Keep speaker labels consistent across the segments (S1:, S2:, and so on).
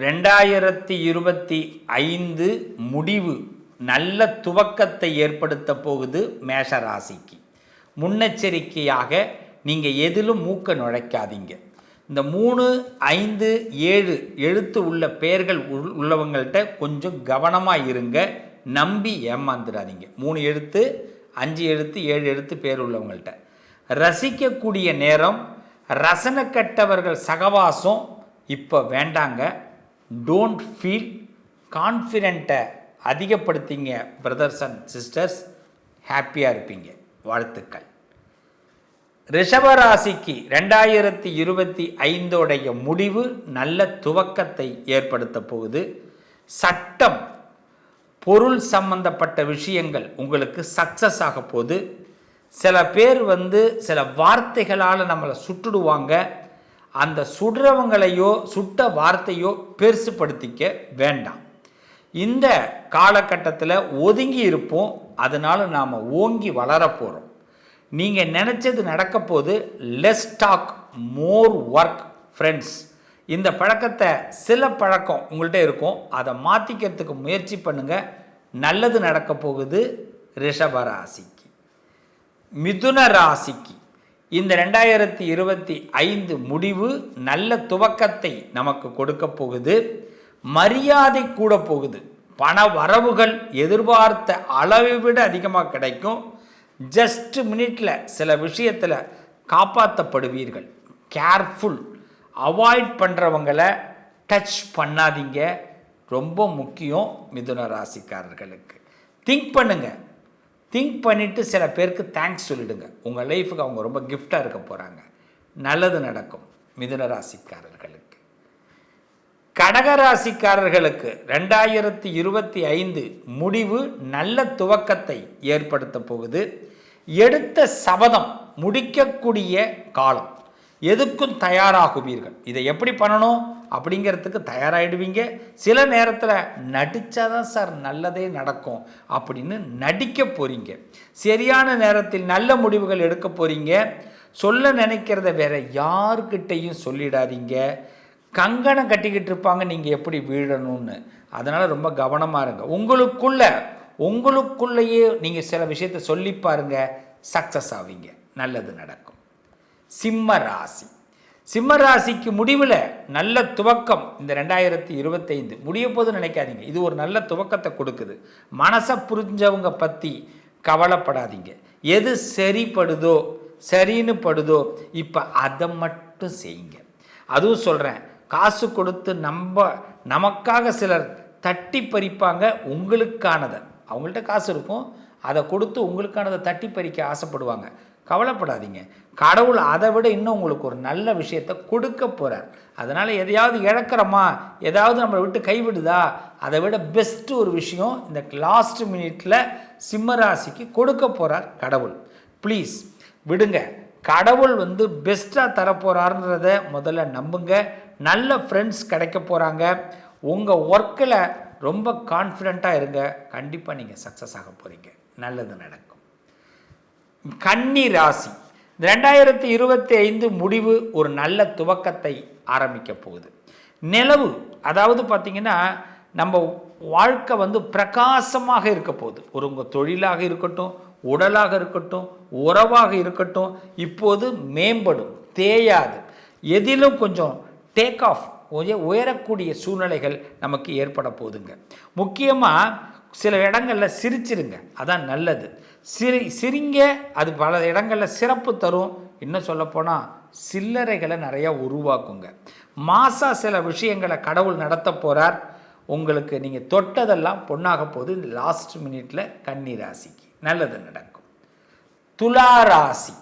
S1: ரெண்டாயிரத்தி இருபத்தி ஐந்து முடிவு நல்ல துவக்கத்தை ஏற்படுத்த போகுது மேஷ ராசிக்கு முன்னெச்சரிக்கையாக நீங்கள் எதிலும் மூக்க நுழைக்காதீங்க. இந்த மூணு ஐந்து ஏழு எழுத்து உள்ள பெயர்கள் உள்- உள்ளவங்கள்ட்ட கொஞ்சம் கவனமாக இருங்க. நம்பி ஏமாந்துடாதீங்க. மூணு எழுத்து அஞ்சு எழுத்து ஏழு எழுத்து பேர் உள்ளவங்கள்ட்ட. ரசிக்கக்கூடிய நேரம் ரசனை கட்டவர்கள் சகவாசம் இப்போ வேண்டாங்க. டோன்ட் ஃபீல் கான்ஃபிடென்ட்டை அதிகப்படுத்திங்க பிரதர்ஸ் அண்ட் சிஸ்டர்ஸ் ஹாப்பியாக இருப்பீங்க. வாழ்த்துக்கள். ரிஷபராசிக்கு ரெண்டாயிரத்தி இருபத்தி ஐந்தோடைய முடிவு நல்ல துவக்கத்தை ஏற்படுத்த போகுது. சட்டம் பொருள் சம்பந்தப்பட்ட விஷயங்கள் உங்களுக்கு சக்ஸஸ் ஆக போகுது. சில பேர் வந்து சில வார்த்தைகளால் நம்மளை சுட்டுடுவாங்க. அந்த சுடுறவங்களையோ சுட்ட வார்த்தையோ பெருசுப்படுத்திக்க வேண்டாம். இந்த காலகட்டத்தில் ஒதுங்கி இருப்போம் அதனால் நாம் ஓங்கி வளர போகிறோம் நீங்கள் நினச்சது நடக்க போது less talk more work friends இந்த பழக்கத்தை சில பழக்கம் உங்கள்கிட்ட இருக்கும். அதை மாற்றிக்கிறதுக்கு முயற்சி பண்ணுங்கள் நல்லது நடக்க போகுது ரிஷபராசிக்கு மிதுன ராசிக்கு. இந்த ரெண்டாயிரத்தி இருபத்தி ஐந்து முடிவு நல்ல துவக்கத்தை நமக்கு கொடுக்க போகுது. மரியாதை கூட போகுது. பண வரவுகள் எதிர்பார்த்த அளவை விட அதிகமாக கிடைக்கும். ஜஸ்ட் மினிட்ல சில விஷயத்தில் காப்பாற்றப்படுவீர்கள் கேர்ஃபுல் அவாய்ட் பண்ணுறவங்களை டச் பண்ணாதீங்க. ரொம்ப முக்கியம் மிதுன ராசிக்காரர்களுக்கு. திங்க் பண்ணுங்கள் திங்க் பண்ணிவிட்டு சில பேருக்கு தேங்க்ஸ் சொல்லிவிடுங்க உங்கள் லைஃபுக்கு அவங்க ரொம்ப கிஃப்டாக இருக்க போகிறாங்க நல்லது நடக்கும். மிதுன ராசிக்காரர்களுக்கு. கடகராசிக்காரர்களுக்கு ரெண்டாயிரத்தி இருபத்தி ஐந்து முடிவு நல்ல துவக்கத்தை ஏற்படுத்த போகுது. எடுத்த சபதம் முடிக்கக்கூடிய காலம். எதுக்கும் தயாராகுவீர்கள். இதை எப்படி பண்ணணும்? அப்படிங்கிறதுக்கு தயாராகிடுவீங்க சில நேரத்தில் நடித்தா தான் சார் நல்லதே நடக்கும் அப்படின்னு நடிக்க போகிறீங்க சரியான நேரத்தில் நல்ல முடிவுகள் எடுக்க போகிறீங்க சொல்ல நினைக்கிறத வேற யாருக்கிட்டையும் சொல்லிடாதீங்க. கங்கணம் கட்டிக்கிட்டு இருப்பாங்க நீங்கள் எப்படி வீழணும்னு. அதனால் ரொம்ப கவனமாக இருங்க. உங்களுக்குள்ள உங்களுக்குள்ளேயே நீங்கள் சில விஷயத்தை சொல்லி பாருங்க. சக்ஸஸ் ஆவீங்க. நல்லது நடக்கும். சிம்ம ராசி சிம்ம ராசிக்கு முடிவில் நல்ல துவக்கம் இந்த ரெண்டாயிரத்தி இருபத்தைந்து. முடிய போது நினைக்காதீங்க. இது ஒரு நல்ல துவக்கத்தை கொடுக்குது. மனசை புரிஞ்சவங்க பற்றி கவலைப்படாதீங்க. எது சரிப்படுதோ சரின்னு படுதோ இப்போ அதை மட்டும் செய்யுங்க. அதுவும் சொல்கிறேன் காசு கொடுத்து நம்ம நமக்காக சிலர் தட்டி பறிப்பாங்க உங்களுக்கானதை. அவங்கள்ட்ட காசு இருக்கும். அதை கொடுத்து உங்களுக்கானதை தட்டி பறிக்க ஆசைப்படுவாங்க. கவலைப்படாதீங்க. கடவுள் அதை விட இன்னும் உங்களுக்கு ஒரு நல்ல விஷயத்தை கொடுக்க போகிறார் அதனால் எதையாவது இழக்கிறோமா? எதாவது நம்மளை விட்டு கைவிடுதா? அதை விட பெஸ்ட்டு ஒரு விஷயம் இந்த லாஸ்ட் மினிட்டில் சிம்மராசிக்கு கொடுக்க போகிறார் கடவுள். ப்ளீஸ் விடுங்க. கடவுள் வந்து பெஸ்ட்டாக தரப்போகிறாருன்றத முதல்ல நம்புங்க. நல்ல ஃப்ரெண்ட்ஸ் கிடைக்க போகிறாங்க உங்கள் ஒர்க்கில் ரொம்ப கான்ஃபிடெண்ட்டாக இருங்க. கண்டிப்பாக நீங்கள் சக்ஸஸ் ஆக போகிறீங்க நல்லது நடக்கும். கன்னி ராசி ரெண்டாயிரத்தி இருபத்தி ஐந்து முடிவு ஒரு நல்ல துவக்கத்தை ஆரம்பிக்க போகுது. நிலவு அதாவது பார்த்தீங்கன்னா நம்ம வாழ்க்கை வந்து பிரகாசமாக இருக்க போகுது. ஒரு உங்கள் தொழிலாக இருக்கட்டும் உடலாக இருக்கட்டும் உறவாக இருக்கட்டும் இப்போது மேம்படும் தேயாது. எதிலும் கொஞ்சம் டேக் ஆஃப் உயரக்கூடிய சூழ்நிலைகள் நமக்கு ஏற்பட போகுதுங்க. முக்கியமாக சில இடங்களில் சிரிச்சிருங்க அதான் நல்லது. சிரி சிரிங்க அது பல இடங்களில் சிறப்பு தரும். இன்னும் சொல்லப்போனால் சில்லறைகளை நிறையா உருவாக்குங்க. மாதம் சில விஷயங்களை கடவுள் நடத்த போகிறார் உங்களுக்கு நீங்கள் தொட்டதெல்லாம் பொண்ணாக போது இந்த லாஸ்ட் மினிட்ல கன்னி ராசிக்கு நல்லது நடக்கும். துலா ராசி.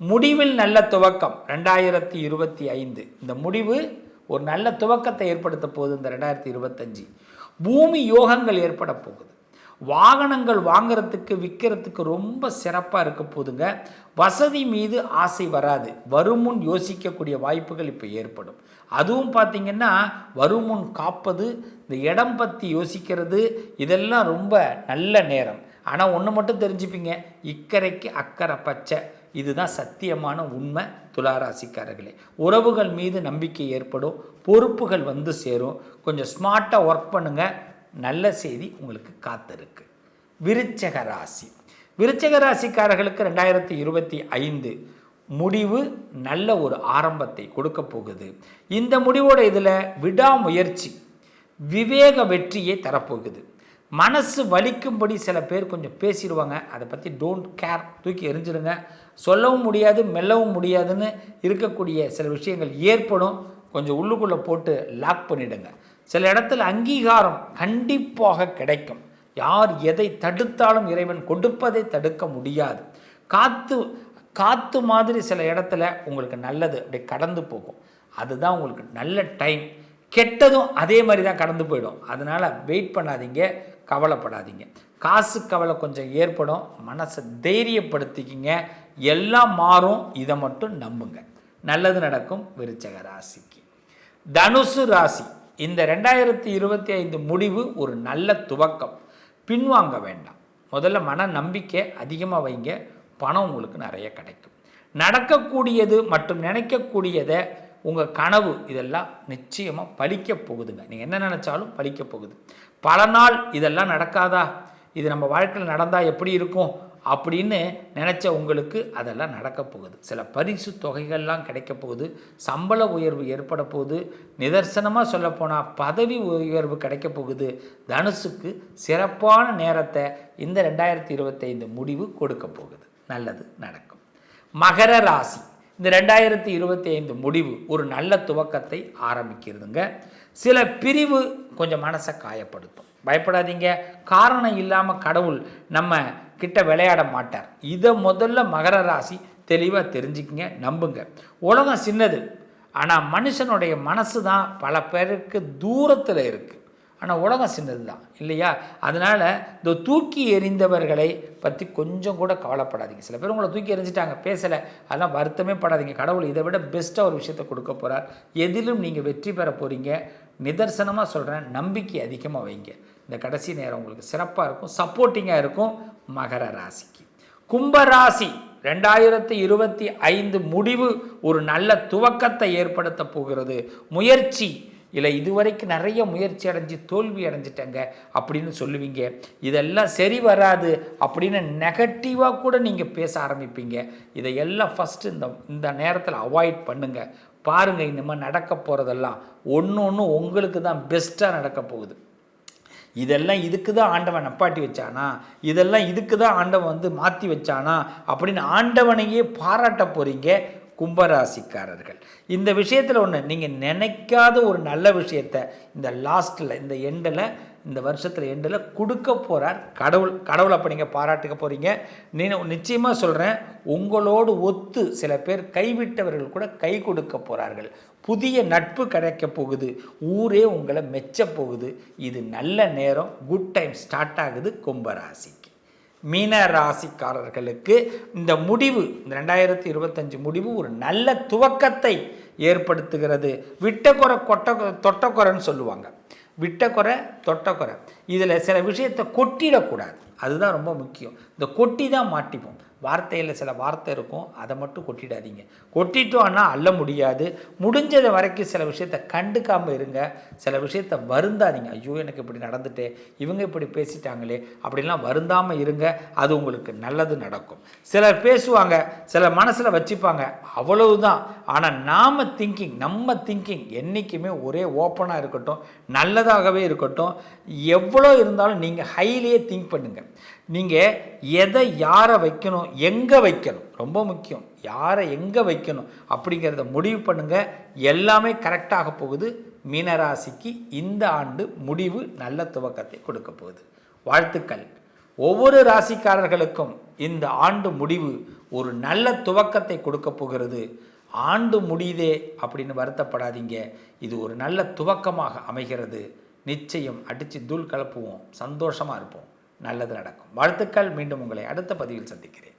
S1: முடிவில் நல்ல துவக்கம். ரெண்டாயிரத்தி இருபத்தி ஐந்து. இந்த முடிவு ஒரு நல்ல துவக்கத்தை ஏற்படுத்த போகுது இந்த ரெண்டாயிரத்தி இருபத்தஞ்சு. பூமி யோகங்கள் ஏற்பட போகுது. வாகனங்கள் வாங்கிறதுக்கு விற்கிறதுக்கு ரொம்ப சிறப்பாக இருக்க போதுங்க. வசதி மீது ஆசை வராது. வருமுன் யோசிக்கக்கூடிய வாய்ப்புகள் இப்போ ஏற்படும். அதுவும் பார்த்தீங்கன்னா வருமுன் காப்பது இந்த இடம் பற்றி யோசிக்கிறது இதெல்லாம் ரொம்ப நல்ல நேரம். ஆனால் ஒன்று மட்டும் தெரிஞ்சுப்பீங்க. இக்கரைக்கு அக்கறை பச்சை. இதுதான் சத்தியமான உண்மை துளாராசிக்காரர்களே. உறவுகள் மீது நம்பிக்கை ஏற்படும். பொறுப்புகள் வந்து சேரும். கொஞ்சம் ஸ்மார்ட்டாக ஒர்க் பண்ணுங்கள் நல்ல செய்தி உங்களுக்கு காத்திருக்கு. விருச்சக ராசி. விருச்சக ராசிக்காரர்களுக்கு ரெண்டாயிரத்தி இருபத்தி ஐந்து முடிவு நல்ல ஒரு ஆரம்பத்தை கொடுக்க போகுது. இந்த முடிவோட இதில் விடாமுயற்சி விவேக வெற்றியை தரப்போகுது. மனசு வலிக்கும்படி சில பேர் கொஞ்சம் பேசிடுவாங்க. அதை பற்றி டோன்ட் கேர் தூக்கி எரிஞ்சிடுங்க சொல்லவும் முடியாது மெல்லவும் முடியாதுன்னு இருக்கக்கூடிய சில விஷயங்கள் ஏற்படும். கொஞ்சம் உள்ளுக்குள்ளே போட்டு லாக் பண்ணிவிடுங்க சில இடத்துல அங்கீகாரம் கண்டிப்பாக கிடைக்கும். யார் எதை தடுத்தாலும் இறைவன் கொடுப்பதை தடுக்க முடியாது. காத்து காத்து மாதிரி சில இடத்துல உங்களுக்கு நல்லது அப்படியே கடந்து போகும். அதுதான் உங்களுக்கு நல்ல டைம். கெட்டதும் அதே மாதிரி தான் கடந்து போயிடும். அதனால் வெயிட் பண்ணாதீங்க கவலைப்படாதீங்க. காசு கவலை கொஞ்சம் ஏற்படும். மனசை தைரியப்படுத்திக்கிங்க. எல்லாம் மாறும். இதை மட்டும் நம்புங்க. நல்லது நடக்கும் விருச்சக ராசிக்கு. தனுசு ராசி. இந்த ரெண்டாயிரத்தி இருபத்தி ஐந்து முடிவு ஒரு நல்ல துவக்கம். பின்வாங்க வேண்டாம். முதல்ல மன நம்பிக்கை அதிகமாக வைங்க. பணம் உங்களுக்கு நிறைய கிடைக்கும். நடக்கக்கூடியது மற்றும் நினைக்கக்கூடியதை உங்கள் கனவு இதெல்லாம் நிச்சயமாக பலிக்க போகுதுங்க. நீங்கள் என்ன நினச்சாலும் பலிக்க போகுது. பல நாள் இதெல்லாம் நடக்காதா? இது நம்ம வாழ்க்கையில் நடந்தால் எப்படி இருக்கும்? அப்படின்னு நினச்ச உங்களுக்கு அதெல்லாம் நடக்க போகுது. சில பரிசு தொகைகள்லாம் கிடைக்க போகுது. சம்பள உயர்வு ஏற்பட போகுது. நிதர்சனமாக சொல்லப்போனால் பதவி உயர்வு கிடைக்க போகுது. தனுசுக்கு சிறப்பான நேரத்தை இந்த ரெண்டாயிரத்தி இருபத்தைந்து முடிவு கொடுக்க போகுது. நல்லது நடக்கும். மகர ராசி. இந்த ரெண்டாயிரத்தி இருபத்தி ஐந்து முடிவு ஒரு நல்ல துவக்கத்தை ஆரம்பிக்கிறதுங்க. சில பிரிவு கொஞ்சம் மனசை காயப்படுத்தும். பயப்படாதீங்க. காரணம் இல்லாமல் கடவுள் நம்ம கிட்ட விளையாட மாட்டார். இதை முதல்ல மகர ராசி தெளிவாக தெரிஞ்சுக்கிங்க நம்புங்க. உலகம் சின்னது. ஆனால் மனுஷனுடைய மனசு தான் பல பேருக்கு தூரத்தில் இருக்குது ஆனால் உலகம் சின்னது தான். இல்லையா? அதனால் இந்த தூக்கி எறிந்தவர்களை பற்றி கொஞ்சம் கூட கவலைப்படாதீங்க. சில பேர் உங்களை தூக்கி எறிஞ்சிட்டாங்க பேசலை. அதெல்லாம் வருத்தமே படாதீங்க. கடவுள் இதை விட பெஸ்ட்டாக ஒரு விஷயத்தை கொடுக்க போகிறார் எதிலும் நீங்கள் வெற்றி பெற போகிறீங்க நிதர்சனமாக சொல்கிறேன் நம்பிக்கை அதிகமாக வைங்க. இந்த கடைசி நேரம் உங்களுக்கு சிறப்பாக இருக்கும் சப்போர்ட்டிங்காக இருக்கும். மகர ராசிக்கு. கும்பராசி ரெண்டாயிரத்தி இருபத்தி ஐந்து முடிவு ஒரு நல்ல துவக்கத்தை ஏற்படுத்த போகிறது. முயற்சி. இல்லை இதுவரைக்கும் நிறைய முயற்சி அடைஞ்சு தோல்வி அடைஞ்சிட்டங்க அப்படின்னு சொல்லுவீங்க. இதெல்லாம் சரி வராது அப்படின்னு நெகட்டிவாக கூட நீங்கள் பேச ஆரம்பிப்பீங்க. இதையெல்லாம் ஃபஸ்ட்டு இந்த இந்த நேரத்தில் அவாய்ட் பண்ணுங்கள் பாருங்கள் இனிமேல் நடக்க போகிறதெல்லாம் ஒன்று ஒன்று உங்களுக்கு தான் பெஸ்ட்டாக நடக்க போகுது. இதெல்லாம் இதுக்கு தான் ஆண்டவன் நப்பாட்டி வச்சானா? இதெல்லாம் இதுக்கு தான் ஆண்டவன் வந்து மாற்றி வச்சானா? அப்படின்னு ஆண்டவனையே பாராட்ட போகிறீங்க கும்பராசிக்காரர்கள். இந்த விஷயத்தில் ஒன்று நீங்கள் நினைக்காத ஒரு நல்ல விஷயத்த இந்த லாஸ்ட்டில் இந்த எண்டில் இந்த வருஷத்தில் எண்டில் கொடுக்க போகிறார் கடவுள் கடவுள் அப்போ நீங்கள் பாராட்டுக்க போகிறீங்க நீ நிச்சயமாக சொல்கிறேன் உங்களோடு ஒத்து சில பேர் கைவிட்டவர்கள் கூட கை கொடுக்க போகிறார்கள் புதிய நட்பு கிடைக்க போகுது. ஊரே உங்களை மெச்ச போகுது. இது நல்ல நேரம் குட் டைம் ஸ்டார்ட் ஆகுது கும்பராசிக்கு. மீன ராசிக்காரர்களுக்கு இந்த முடிவு இந்த ரெண்டாயிரத்தி இருபத்தஞ்சு முடிவு ஒரு நல்ல துவக்கத்தை ஏற்படுத்துகிறது. விட்டக்குறை கொட்ட தொட்டக்குறைன்னு சொல்லுவாங்க. விட்டக்குறை தொட்டக்குறை இதில் சில விஷயத்தை கொட்டிடக்கூடாது. அதுதான் ரொம்ப முக்கியம். இந்த கொட்டி தான் மாட்டிப்போம். வார்த்தையில் சில வார்த்தை இருக்கும் அதை மட்டும் கொட்டிடாதீங்க. கொட்டிட்டோம்னா அள்ள முடியாது. முடிஞ்சது வரைக்கும் சில விஷயத்த கண்டுக்காமல் இருங்க. சில விஷயத்த வருந்தாதீங்க. ஐயோ எனக்கு இப்படி நடந்துட்டே இவங்க இப்படி பேசிட்டாங்களே அப்படிலாம் வருந்தாமல் இருங்க. அது உங்களுக்கு நல்லது நடக்கும். சிலர் பேசுவாங்க சில மனசில் வச்சுப்பாங்க அவ்வளவுதான். ஆனால் நாம் திங்கிங் நம்ம திங்கிங் என்றைக்குமே ஒரே ஓப்பனாக இருக்கட்டும் நல்லதாகவே இருக்கட்டும். எவ்வளோ இருந்தாலும் நீங்கள் ஹைலியே திங்க் பண்ணுங்கள் நீங்கள் எதை யாரை வைக்கணும் எங்கே வைக்கணும்? ரொம்ப முக்கியம். யாரை எங்கே வைக்கணும்? அப்படிங்கிறத முடிவு பண்ணுங்கள் எல்லாமே கரெக்டாக போகுது. மீனராசிக்கு இந்த ஆண்டு முடிவு நல்ல துவக்கத்தை கொடுக்க போகுது. வாழ்த்துக்கள். ஒவ்வொரு ராசிக்காரர்களுக்கும் இந்த ஆண்டு முடிவு ஒரு நல்ல துவக்கத்தை கொடுக்க போகிறது. ஆண்டு முடியுதே அப்படின்னு வருத்தப்படாதீங்க. இது ஒரு நல்ல துவக்கமாக அமைகிறது. நிச்சயம் அடித்து தூள் கலப்புவோம். சந்தோஷமாக இருப்போம். நல்லது நடக்கும். வாழ்த்துக்கள். மீண்டும் உங்களை அடுத்த பதிவில் சந்திக்கிறேன்.